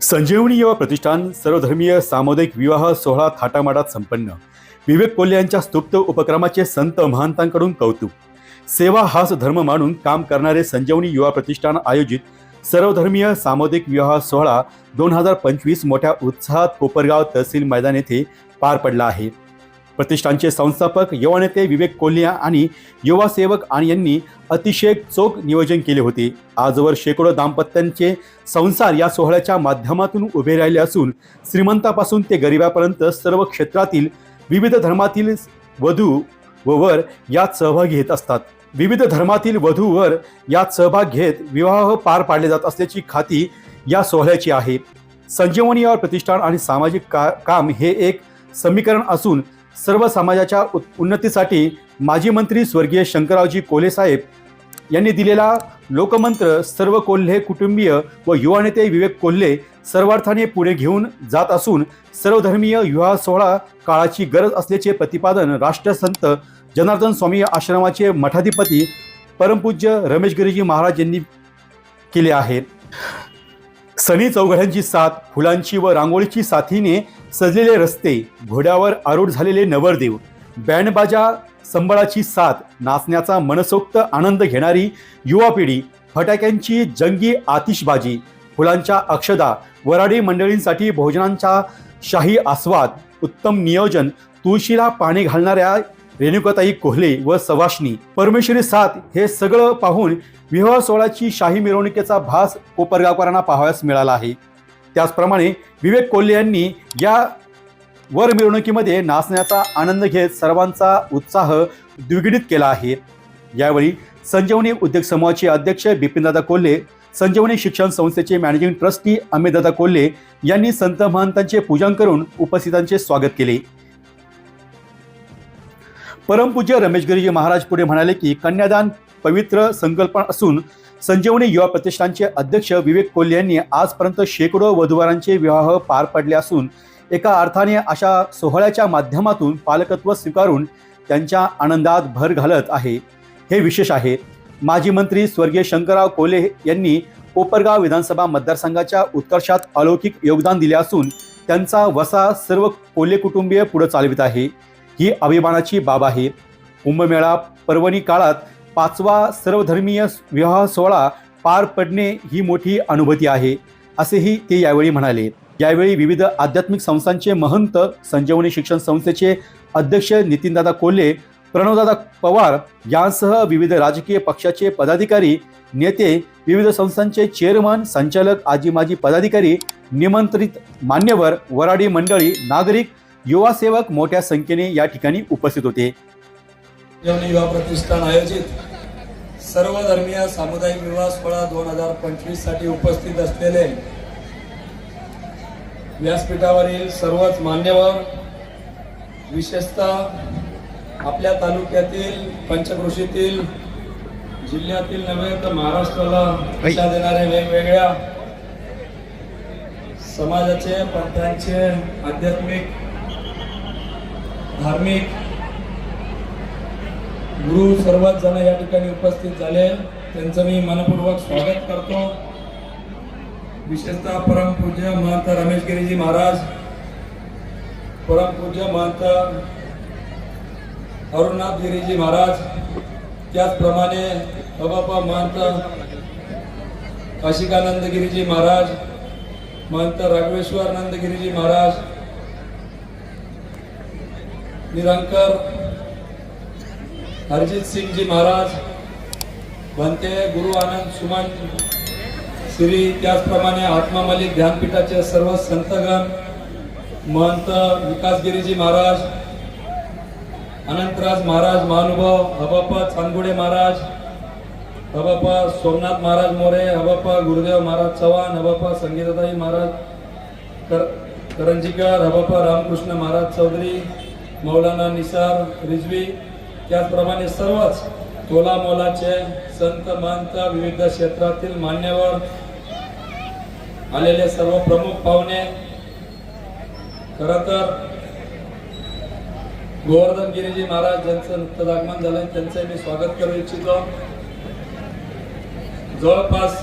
संजीवनी युवा प्रतिष्ठान सर्वधर्मीय सामुदायिक विवाह सोहळा थाटामाटात संपन्न. विवेक कोल्हे यांच्या स्तुप्त उपक्रमाचे संत महंतांकडून कौतुक. सेवा हाच धर्म मानून काम करणारे संजीवनी युवा प्रतिष्ठान आयोजित सर्वधर्मीय सामुदायिक विवाह सोहळा दोन हजार पंचवीस मोठ्या उत्साहात कोपरगाव तहसील मैदान येथे पार पडला आहे. प्रतिष्ठानचे संस्थापक युवा नेते विवेक कोल्हे आणि युवा सेवक आणि यांनी अतिशय चोख नियोजन केले होते. आजवर शेकडो दाम्पत्यांचे संसार या सोहळ्याच्या माध्यमातून उभे राहिले असून श्रीमंतापासून ते गरिबापर्यंत सर्व क्षेत्रातील विविध धर्मातील वधू व वर यात सहभाग घेत असतात. विविध धर्मातील वधू वर यात सहभाग घेत विवाह पार पाडले जात असल्याची खाती या सोहळ्याची आहे. संजीवनी यावर प्रतिष्ठान आणि सामाजिक का काम हे एक समीकरण असून सर्व समाजाच्या उत- उन्नतीसाठी माजी मंत्री स्वर्गीय शंकररावजी कोल्हे साहेब यांनी दिलेला लोकमंत्र सर्व कोल्हे कुटुंबीय व युवा नेते विवेक कोल्हे सर्वार्थाने पुढे घेऊन जात असून सर्वधर्मीय विवाह सोहळा काळाची गरज असल्याचे प्रतिपादन राष्ट्रसंत जनार्दन स्वामी आश्रमाचे मठाधिपती परमपूज्य रमेश गिरीजी महाराज यांनी केले आहे. सनी चौघड्यांची साथ फुलांची व रांगोळीची साथीने सजलेले रस्ते घोड्यावर आरूढ झालेले नवरदेव बँडबाजा संबळाची साथ नाचण्याचा मनसोक्त आनंद घेणारी युवा पिढी फटाक्यांची जंगी आतिषबाजी फुलांच्या अक्षदा वराडी मंडळींसाठी भोजनांचा शाही आस्वाद उत्तम नियोजन तुळशीला पाणी घालणाऱ्या रेणुकाताई कोहले व सवाष्णी परमेश्वरी साथ हे सगळं पाहून विवाह सोहळ्याची शाही मिरवणुकीचा भास कोपरगावकरांना पाहावयास मिळाला आहे. त्याचप्रमाणे विवेक कोल्हे यांनी या वर मिरवणुकीमध्ये नाचण्याचा आनंद घेत सर्वांचा उत्साह द्विगुणित केला आहे. यावेळी संजीवनी उद्योग समूहाचे अध्यक्ष बिपिनदादा कोल्हे संजीवनी शिक्षण संस्थेचे मॅनेजिंग ट्रस्टी अमितदादा कोल्हे यांनी संत महंतांचे पूजन करून उपस्थितांचे स्वागत केले. परमपूज्य रमेश गिरीजी महाराज पुढे म्हणाले की कन्यादान पवित्र संकल्पना असून संजीवनी युवा प्रतिष्ठानचे अध्यक्ष विवेक कोल्हे यांनी आजपर्यंत शेकडो वधूवरांचे विवाह पार पडले असून एका अर्थाने अशा सोहळ्याच्या माध्यमातून पालकत्व स्वीकारून त्यांच्या आनंदात भर घालत आहे. हे विशेष आहे. माजी मंत्री स्वर्गीय शंकरराव कोल्हे यांनी कोपरगाव विधानसभा मतदारसंघाच्या उत्कर्षात अलौकिक योगदान दिले असून त्यांचा वसा सर्व कोल्हे कुटुंबीय पुढे चालवित आहे. ही अभिमानाची बाब आहे. कुंभमेळा पर्वणी काळात पाचवा सर्वधर्मीय विवाह सोहळा पार पडणे ही मोठी अनुभूती आहे असेही ते यावेळी म्हणाले. यावेळी विविध आध्यात्मिक संस्थांचे महंत संजीवनी शिक्षण संस्थेचे अध्यक्ष नितीनदादा कोल्हे प्रणवदादा पवार यांसह विविध राजकीय पक्षाचे पदाधिकारी नेते विविध संस्थांचे चेअरमन संचालक आजी माजी पदाधिकारी निमंत्रित मान्यवर वराडी मंडळी नागरिक युवा सेवक मोठ्या संख्येने या ठिकाणी उपस्थित होते. युवा प्रतिष्ठान आयोजित सर्व धर्मीय सामुदायिक विवाह सोहळा दोन हजार पंचवीससाठी उपस्थित असलेले व्यासपीठावरील सर्वच मान्यवर विशेषतः आपल्या तालुक्यातील पंचकृषीतील जिल्ह्यातील नव्हे तर महाराष्ट्राला दिशा देणाऱ्या वेगवेगळ्या समाजाचे पंथांचे आध्यात्मिक धार्मिक गुरु सर्वच जण या ठिकाणी उपस्थित झाले. त्यांचं मी मनपूर्वक स्वागत करतो. विशेषतः परमपूज्य महंत रमेश गिरीजी महाराज परमपूज्य महंत अरुणनाथ गिरीजी महाराज त्याचप्रमाणे बाबा महंत काशिकानंद गिरीजी महाराज महंत राघवेश्वर नंदगिरीजी महाराज निरंकर हरजीत सिंग जी महाराज बनते गुरु आनंद सुमन श्री त्याचप्रमाणे आत्मा मलिक ध्यानपीठाचे सर्व संतगण महंत विकासगिरीजी महाराज अनंतराज महाराज महानुभाव हबप चांदगुडे महाराज हबप सोमनाथ महाराज मोरे हबप गुरुदेव महाराज चव्हाण हबप संगीताताई महाराज कर करंजीकर हबप रामकृष्ण महाराज चौधरी मौलाना निसार रिजवी त्याचप्रमाणे सर्वच तोलामोलाचे संत महंत विविध क्षेत्रातील मान्यवर आलेले सर्व प्रमुख पाहुणे. खर तर गोवर्धन गिरीजी महाराज ज्यांचं नुकतंच आगमन झालं त्यांचं मी स्वागत करू इच्छितो. जवळपास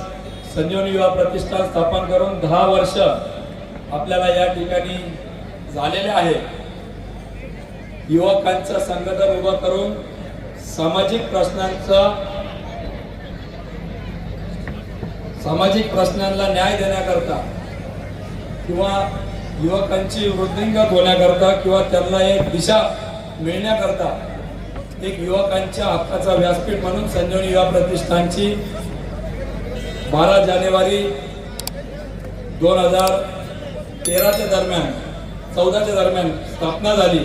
संजीवनी युवा प्रतिष्ठान स्थापन करून दहा वर्ष आपल्याला या ठिकाणी झालेले आहे. युवकांचं संघटन उभं करून सामाजिक प्रश्नांचा सामाजिक प्रश्नांना न्याय देण्याकरता किंवा युवकांची वृद्धिंगत होण्याकरता किंवा त्यांना एक दिशा मिळण्याकरता एक युवकांच्या हक्काचा व्यासपीठ म्हणून संजीवनी युवा प्रतिष्ठानची बारा जानेवारी दोन हजार तेराच्या दरम्यान चौदाच्या दरम्यान स्थापना झाली.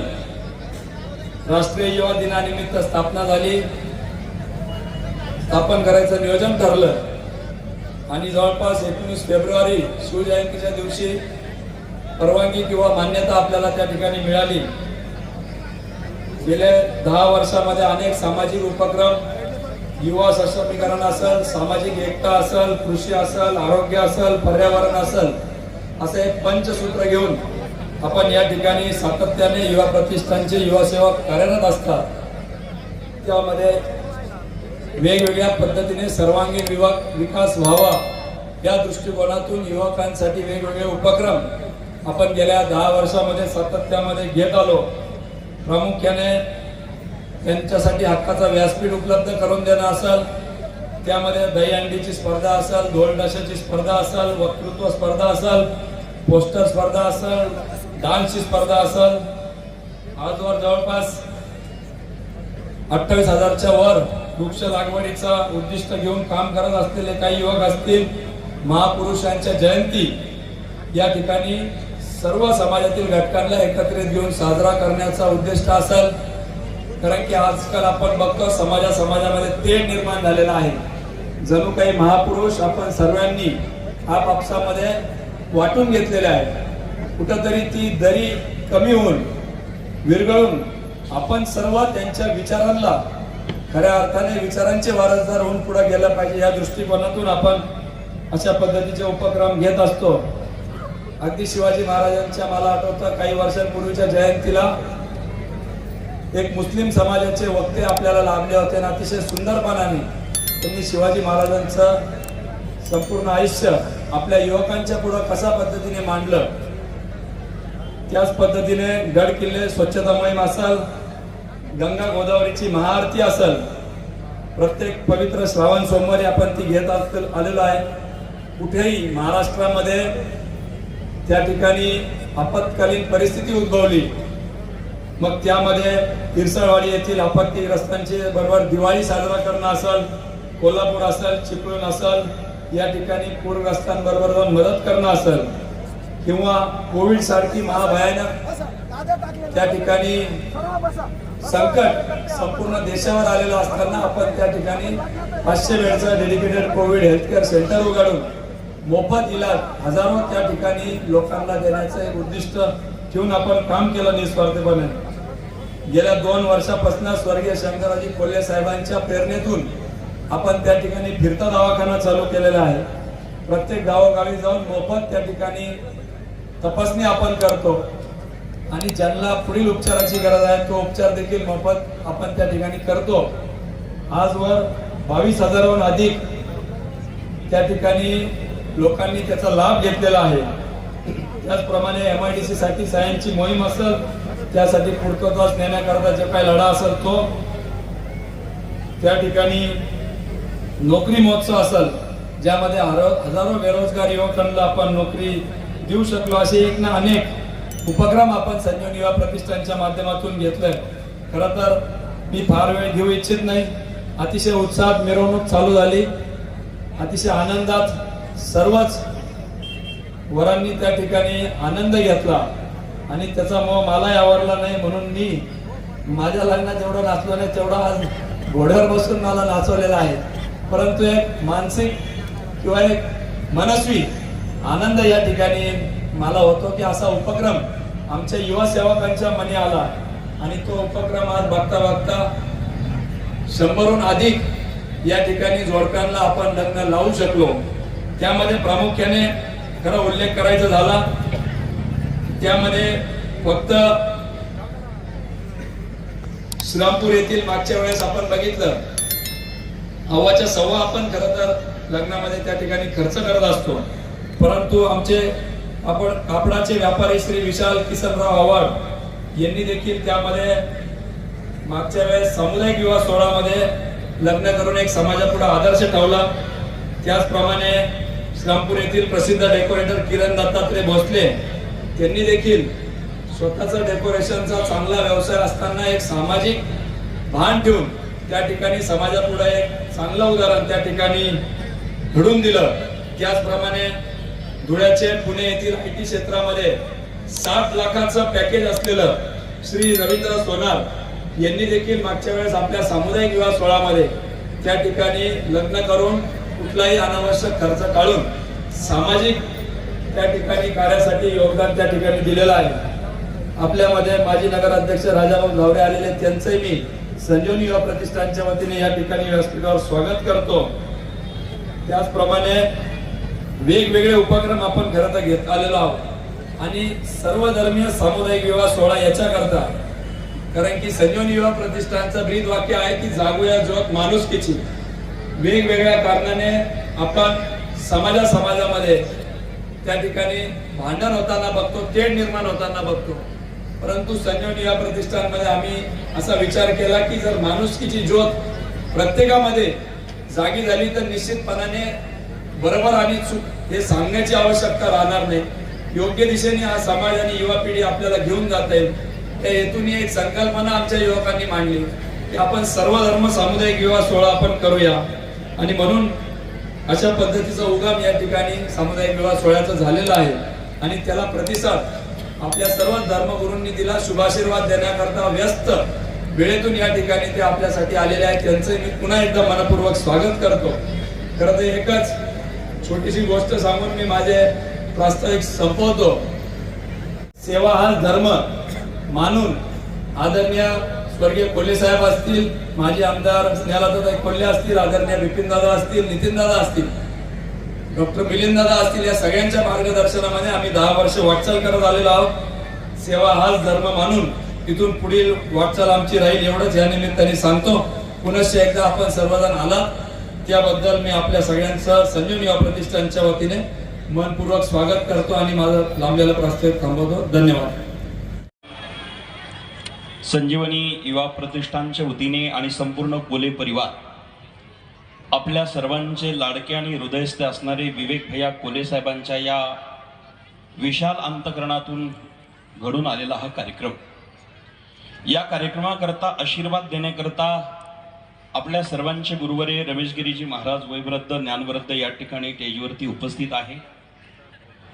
राष्ट्रीय युवा दिनानिमित्त स्थापना झाली. स्थापन करायचं नियोजन ठरलं. आणि जवळपास एकोणीस फेब्रुवारी शिवजयंतीच्या दिवशी परवानगी किंवा मान्यता आपल्याला त्या ठिकाणी मिळाली. गेल्या दहा वर्षामध्ये अनेक सामाजिक उपक्रम युवा सशक्तीकरण असेल सामाजिक एकता असेल कृषी असेल आरोग्य असेल पर्यावरण असेल असं एक पंचसूत्र घेऊन आपण या ठिकाणी सातत्याने युवा प्रतिष्ठानचे युवा सेवा कार्यरत असतात. त्यामध्ये वेगवेगळ्या पद्धतीने सर्वांगीण विवा- विकास व्हावा या दृष्टिकोनातून युवकांसाठी वेगवेगळे उपक्रम आपण गेल्या दहा वर्षामध्ये सातत्यामध्ये घेत आलो. प्रामुख्याने त्यांच्यासाठी हक्काचा व्यासपीठ उपलब्ध करून देणं असेल त्यामध्ये दहीहंडीची स्पर्धा असेल ढोलडशाची स्पर्धा असेल वक्तृत्व स्पर्धा असेल पोस्टर स्पर्धा असेल डान्सची स्पर्धा असेल आजवर जवळपास अठ्ठावीस हजारच्या वर वृक्ष लागवडीचा उद्दिष्ट घेऊन काम करत असलेले काही युवक असतील महापुरुषांच्या जयंती या ठिकाणी सर्व समाजातील घटकांना एकत्रित घेऊन साजरा करण्याचा उद्दिष्ट असेल. कारण की आजकाल आपण बघतो समाजा समाजामध्ये तेढ निर्माण झालेला आहे. जणू काही महापुरुष आपण सर्वांनी आपापसामध्ये वाटून घेतलेले आहे. कुठंतरी ती दरी कमी होऊन विरघळून आपण सर्व त्यांच्या विचारांना खऱ्या अर्थाने विचारांचे वारसदार होऊन पुढे गेला पाहिजे या दृष्टिकोनातून आपण अशा पद्धतीचे उपक्रम घेत असतो. अगदी शिवाजी महाराजांच्या मला आठवतं काही वर्षांपूर्वीच्या जयंतीला एक मुस्लिम समाजाचे वक्ते आपल्याला लाभले होते आणि अतिशय सुंदरपणाने त्यांनी शिवाजी महाराजांचं संपूर्ण आयुष्य आपल्या युवकांच्या पुढं कशा पद्धतीने मांडलं त्याच पद्धतीने गड किल्ले स्वच्छता मोहीम असेल गंगा गोदावरीची महाआरती असेल प्रत्येक पवित्र श्रावण सोमवारी आपण ती घेत आलेलो आहे. कुठेही महाराष्ट्रामध्ये त्या ठिकाणी आपत्कालीन परिस्थिती उद्भवली मग त्यामध्ये तिरसळवाडी येथील आपत्तीग्रस्तांचे बरोबर दिवाळी साजरा करणं असेल कोल्हापूर असेल चिपळूण असेल या ठिकाणी पूरग्रस्तांबरोबर जाऊन मदत करणं असेल किंवा कोविड सारखी महाभयानक त्या ठिकाणी संकट संपूर्ण देशावर आलेलं असताना आपण त्या ठिकाणी पाचशे वेळचा डेडिकेटेड कोविड हेल्थकेअर सेंटर उघडून मोफत इलाज हजारो त्या ठिकाणी लोकांना देण्याचं एक उद्दिष्ट ठेवून आपण काम केलं निस्वार्थपणे. गेल्या दोन वर्षापासून स्वर्गीय शंकराजी कोल्हे साहेबांच्या प्रेरणेतून आपण त्या ठिकाणी फिरता दवाखाना चालू केलेला आहे. प्रत्येक गावोगावी जाऊन मोफत त्या ठिकाणी तपासणी आपण करतो. आणि ज्यांना पुढील उपचाराची गरज आहे तो उपचार देखील मोफत आपण त्या ठिकाणी करतो. आजवर बावीस हजाराहून अधिक त्या ठिकाणी लोकांनी त्याचा लाभ घेतलेला आहे. त्याचप्रमाणे एम आय डी सी साठी सायन्सची मोहीम असेल त्यासाठी पुढकळताच नेण्याकरता जो काही लढा असेल तो त्या ठिकाणी नोकरी महोत्सव असेल ज्यामध्ये हजारो बेरोजगार युवकांना आपण नोकरी देऊ शकलो असे एक ना अनेक उपक्रम आपण संजीवनी युवा प्रतिष्ठानच्या माध्यमातून घेतलंय. खरं तर मी फार वेळ घेऊ इच्छित नाही. अतिशय उत्साहात मिरवणूक चालू झाली. अतिशय आनंदात सर्वच वरांनी त्या ठिकाणी आनंद घेतला. आणि त्याचा मोह मलाही आवडला नाही म्हणून मी माझ्या लग्नात जेवढं नाचलो नाही तेवढा आज घोड्यावर बसून मला नाचवलेला आहे. परंतु एक मानसिक किंवा एक मनस्वी आनंद या ठिकाणी मला होतो की असा उपक्रम आमच्या युवा सेवकांच्या मनी आला. आणि तो उपक्रम आज बघता बघता शंभरहून अधिक या ठिकाणी जोडप्यांना आपण लग्न लावू शकलो. त्यामध्ये प्रामुख्याने खरा उल्लेख करायचा झाला. त्यामध्ये फक्त श्रीरामपूर येथील मागच्या वेळेस आपण बघितलं. हवाच्या सव्वा आपण खरं तर लग्नामध्ये त्या ठिकाणी खर्च करत असतो. परंतु आमचे आपण कापडाचे व्यापारी श्री विशाल किसनराव आव्हाड यांनी देखील त्यामध्ये मागच्या वेळेस सामुदायिक विवाह सोहळामध्ये लग्न करून एक समाजापुढे आदर्श ठेवला. त्याचप्रमाणे श्रामपूर येथील प्रसिद्ध डेकोरेटर किरण दत्तात्रय भोसले त्यांनी देखील स्वतःचा डेकोरेशनचा चांगला व्यवसाय असताना एक सामाजिक भान ठेवून त्या ठिकाणी समाजापुढे एक चांगलं उदाहरण त्या ठिकाणी घडून दिलं. त्याचप्रमाणे धुळ्याचे पुणे येथील आय टी क्षेत्रामध्ये सात लाखाचं पॅकेज असलेलं श्री रवींद्र सोनार यांनी देखील मागच्या वेळेस आपल्या सामुदायिक विवाह सोहळ्यामध्ये त्या ठिकाणी लग्न करून कुठलाही अनावश्यक खर्च टाळून सामाजिक त्या ठिकाणी कार्यासाठी योगदान त्या ठिकाणी दिलेलं आहे. आपल्यामध्ये माजी नगराध्यक्ष राजाभाऊ झावरे आलेले आहेत, त्यांचंही मी संजीवनी युवा प्रतिष्ठानच्या वतीने या ठिकाणी व्यासपीठावर स्वागत करतो. त्याचप्रमाणे वेगवेगळे उपक्रम आपण खरं तर घेत आलेलो आहोत. आणि सर्वधर्मीय सामुदायिक विवाह सोहळा याच्याकरता कारण की संजीवनी विवाह प्रतिष्ठानचं ब्रीद वाक्य आहे की जागूया ज्योत माणुसकीची वेगवेगळ्या कारणाने आपण समाजा समाजामध्ये त्या ठिकाणी भांडण होताना बघतो तेढ निर्माण होताना बघतो. परंतु संजीवनी विवाह प्रतिष्ठानमध्ये आम्ही असा विचार केला की जर माणुसकीची ज्योत प्रत्येकामध्ये जागी झाली तर निश्चितपणाने बरोबर आणि चूक हे सांगण्याची आवश्यकता राहणार नाही. योग्य दिशेने हा समाज आणि युवा पिढी आपल्याला घेऊन जाता येईल त्या हेतून एक संकल्पना आमच्या युवकांनी मांडली. की आपण सर्व धर्म सामुदायिक विवाह सोहळा आपण करूया. आणि म्हणून अशा पद्धतीचा उगम या ठिकाणी सामुदायिक विवाह सोहळ्याचा झालेला आहे. आणि त्याला प्रतिसाद आपल्या सर्व धर्मगुरूंनी दिला. शुभाशीर्वाद देण्याकरता व्यस्त वेळेतून या ठिकाणी ते आपल्यासाठी आलेले आहेत. त्यांचं मी पुन्हा एकदा मनपूर्वक स्वागत करतो. खरं तर एकच छोटीशी गोष्ट सांगून मी माझे प्रास्ताविक संपवतो. सेवा हा धर्म मानून आदरणीय स्वर्गीय कोल्हे साहेब असतील माजी आमदार स्नेहलताताई कोल्हे असतील आदरणीय बिपिन दादा असतील नितीन दादा असतील डॉक्टर मिलिंद दादा असतील या सगळ्यांच्या मार्गदर्शनामध्ये आम्ही दहा वर्ष वाटचाल करत आलेलो आहोत. सेवा हाच धर्म मानून तिथून पुढील वाटचाल आमची राहील एवढंच या निमित्ताने सांगतो. पुनश्च एकदा आपण सर्वजण आलात त्याबद्दल मी आपल्या सगळ्यांचं संजीवनी प्रतिष्ठानच्या वतीने मनपूर्वक स्वागत करतो आणि माझं लांबलेला प्रस्ताव थांबवतो. धन्यवाद. संजीवनी युवा प्रतिष्ठानच्या वतीने आणि संपूर्ण कोले परिवार आपल्या सर्वांचे लाडके आणि हृदयस्थ असणारे विवेक भैया कोले साहेबांच्या या विशाल अंतकरणातून घडून आलेला हा कार्यक्रम. या कार्यक्रमाकरता आशीर्वाद देण्याकरता आपल्या सर्वांचे गुरुवरे रमेशगिरीजी महाराज वैवृद्ध ज्ञानवृद्ध या ठिकाणी स्टेजवरती उपस्थित आहे.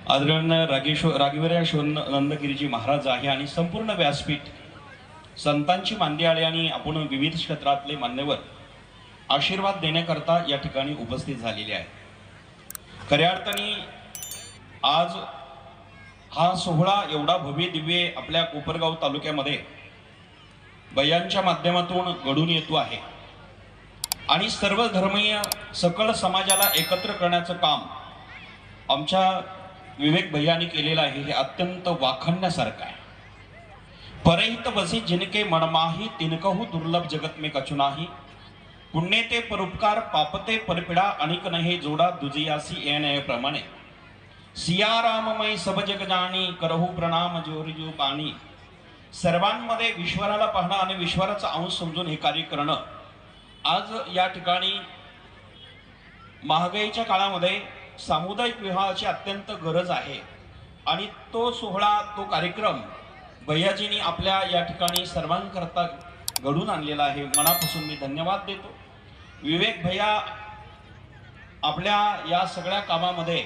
आदरणीय रागेश्वर रागवीर नंदगिरीजी महाराज आहे आणि संपूर्ण व्यासपीठ संतांची मांदियाळे आणि आपण विविध क्षेत्रातले मान्यवर आशीर्वाद देण्याकरता या ठिकाणी उपस्थित झालेले आहे खऱ्या अर्थाने आज हा सोहळा एवढा भव्य दिव्य आपल्या कोपरगाव तालुक्यामध्ये बयांच्या माध्यमातून घडून येतो आहे. आणि सर्व धर्मीय सकळ समाजाला एकत्र करण्याचं काम आमच्या विवेक भैयानी केलेलं आहे हे अत्यंत वाखण्यासारखं आहे. परहित बसी जिनके मनमाही तिनकहू दुर्लभ जगत मे कछु नाही. पुण्य ते परोपकार पापते परपिडा अनिक नहे जोडा दुजियासी येणे प्रमाणे. सियाराममय सब जग जाणी करहू प्रणाम जोरी जो पाणी सर्वांमध्ये विश्वराला पाहणं आणि विश्वराचा अंश समजून हे कार्य करणं आज या ठिकाणी महागाईच्या काळामध्ये सामुदायिक विवाहाची अत्यंत गरज आहे. आणि तो सोहळा तो कार्यक्रम भैयाजींनी आपल्या या ठिकाणी सर्वांकरता घडून आणलेला आहे. मनापासून मी धन्यवाद देतो. विवेक भैया आपल्या या सगळ्या कामामध्ये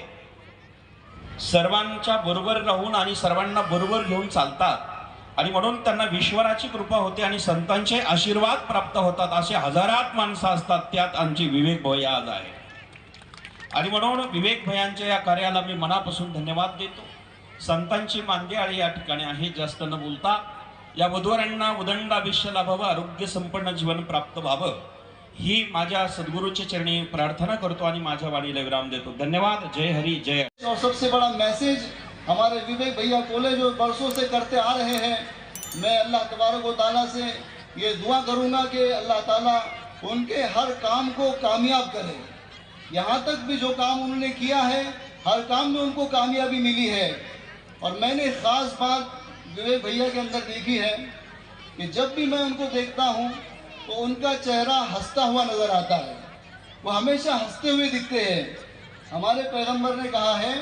सर्वांच्या बरोबर राहून आणि सर्वांना बरोबर घेऊन चालतात. आणि म्हणून त्यांना विश्वराची कृपा होते आणि संतांचे आशीर्वाद प्राप्त होतात. असे हजारात माणसं असतात त्यात आमची विवेक भैया आज आहे. आणि म्हणून विवेक भयांच्या या कार्याला मी मनापासून धन्यवाद देतो. संतांची मांदियाळी या ठिकाणी आहे जास्त न बोलता. या वधूवरांना उदंड आयुष्य लाभावं आरोग्य संपन्न जीवन प्राप्त व्हावं. ही माझ्या सद्गुरूच्या चरणी प्रार्थना करतो आणि माझ्या वाणीला विराम देतो. धन्यवाद. जय हरी जय सबसे बड़ा मैसेज हमारे विवेक भैया कोले जो बरसों से करते आ रहे हैं। मैं अल्लाह तबारक व ताला से ये दुआ करूँगा कि अल्लाह ताला उनके हर काम को कामयाब करे। यहाँ तक भी जो काम उन्होंने किया है, हर काम में उनको कामयाबी मिली है। और मैंने ख़ास बात विवेक भैया के अंदर देखी है कि जब भी मैं उनको देखता हूँ तो उनका चेहरा हंसता हुआ नज़र आता है। वो हमेशा हँसते हुए दिखते हैं। हमारे पैगंबर ने कहा है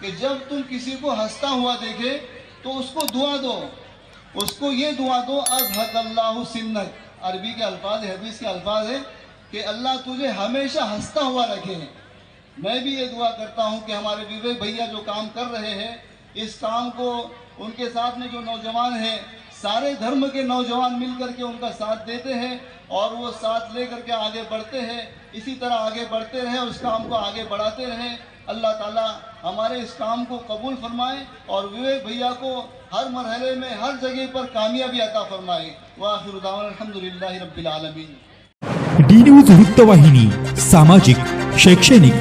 कि जब तुम किसी को हंसता हुआ देखे तो उसको दुआ दो। उसको ये दुआ दो अजहक सिन्नक अरबी के अल्फाज हबीस के अल्फाज है कि अल्लाह तुझे हमेशा हंसता हुआ रखे। मैं भी ये दुआ करता हूँ कि हमारे विवेक भैया जो काम कर रहे हैं, इस काम को उनके साथ में जो नौजवान हैं सारे धर्म के नौजवान मिल करके उनका साथ देते हैं और वो साथ ले करके आगे बढ़ते हैं। इसी तरह आगे बढ़ते रहें, उस काम को आगे बढ़ाते रहें। अल्लाह ताला हमारे इस काम को कबूल फरमाए और विवेक भैया को हर मरहले में, हर जगह पर कामयाबी अता फरमाए। वाखिर अलहमदिल्ला डी न्यूज़ वृत्तवाहिनी सामाजिक, शैक्षणिक,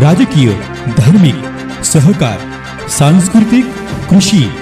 राजकीय, धार्मिक, सहकार, सांस्कृतिक, कृषी।